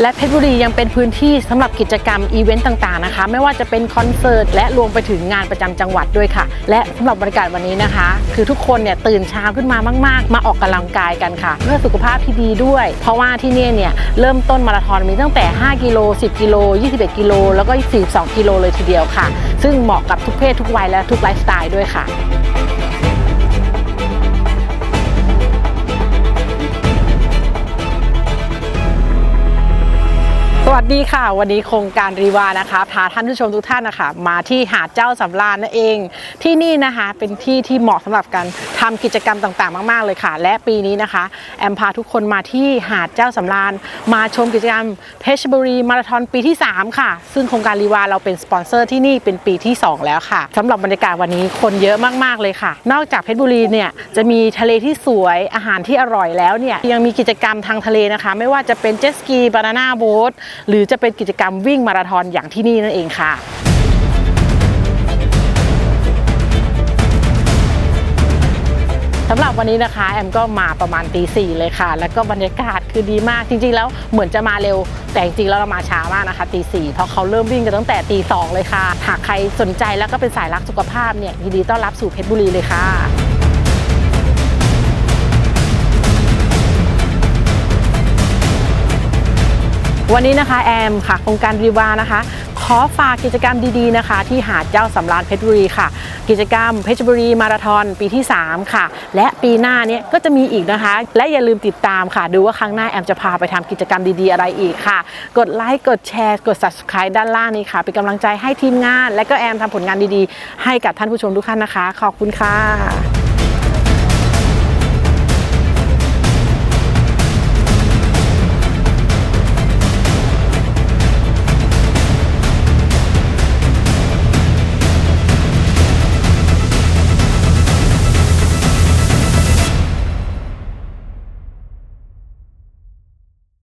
และเพชรบุรียังเป็นพื้นที่สำหรับกิจกรรมอีเวนต์ต่างๆนะคะ ไม่ว่าจะเป็นคอนเสิร์ตและรวมไปถึงงานประจำจังหวัดด้วยค่ะ และสำหรับบรรยากาศวันนี้นะคะ คือทุกคนเนี่ยตื่นเช้าขึ้นมามาก ๆ มาออกกำลังกายกันค่ะ เพื่อสุขภาพที่ดีด้วย เพราะว่าที่นี่เนี่ยเริ่มต้นมาราธอนมีตั้งแต่ 5 กิโล 10 กิโล 21 กิโล แล้วก็ 42 กิโลเลยทีเดียวค่ะ ซึ่งเหมาะกับทุกเพศทุกวัยและทุกไลฟ์สไตล์ด้วยค่ะ วัสดีค่ะ วันนี้โครงการรีวานะคะพาท่านผู้ชมทุกท่านนะคะมาที่หาดเจ้าสำราญนั่นเอง ที่นี่นะคะเป็นที่ที่เหมาะสำหรับการทำกิจกรรมต่างๆ มาก ๆ เลยค่ะ และปีนี้นะคะแอมพาทุกคนมาที่หาดเจ้าสำราญมาชมกิจกรรมเพชรบุรีมาราธอนปีที่ 3 ค่ะ ซึ่งโครงการรีวาเราเป็นสปอนเซอร์ที่นี่เป็นปีที่ 2 แล้วค่ะสำหรับบรรยากาศวันนี้คนเยอะมากๆเลยค่ะ นอกจากเพชรบุรีเนี่ยจะมีทะเลที่สวยอาหารที่อร่อยแล้วเนี่ยยังมีกิจกรรมทางทะเลนะคะ ไม่ว่าจะเป็นเจ็ตสกีบานาน่าโบ๊ทหรือจะเป็นกิจกรรมวิ่งมาราธอนอย่างที่นี่นั่นเองค่ะสำหรับวันนี้นะคะ แอมก็มาประมาณตีสี่เลยค่ะ แล้วก็บรรยากาศคือดีมากจริง ๆ แล้วเหมือนจะมาเร็ว แต่จริงๆแล้วเรามาช้ามากนะคะตีสี่เพราะเขาเริ่มวิ่งกันตั้งแต่ตีสองเลยค่ะ หากใครสนใจแล้วก็เป็นสายรักสุขภาพเนี่ยยินดีต้อนรับสู่เพชรบุรีเลยค่ะ วันนี้นะคะแอมค่ะโครงการรีวานะคะ ขอฝากกิจกรรมดีๆนะคะ ที่หาดเจ้าสำราญเพชรบุรีค่ะ กิจกรรมเพชรบุรีมาราธอนปีที่ 3 ค่ะ และปีหน้าเนี้ก็จะมีอีกนะคะ และอย่าลืมติดตามค่ะ ดูว่าครั้งหน้าแอมจะพาไปทำกิจกรรมดีๆอะไรอีกค่ะ กดไลค์กดแชร์ กด subscribe ด้านล่างนี้ค่ะเป็นกำลังใจให้ทีมงาน และก็แอมทำผลงานดีๆ ให้กับท่านผู้ชมทุกท่านนะคะ ขอบคุณค่ะ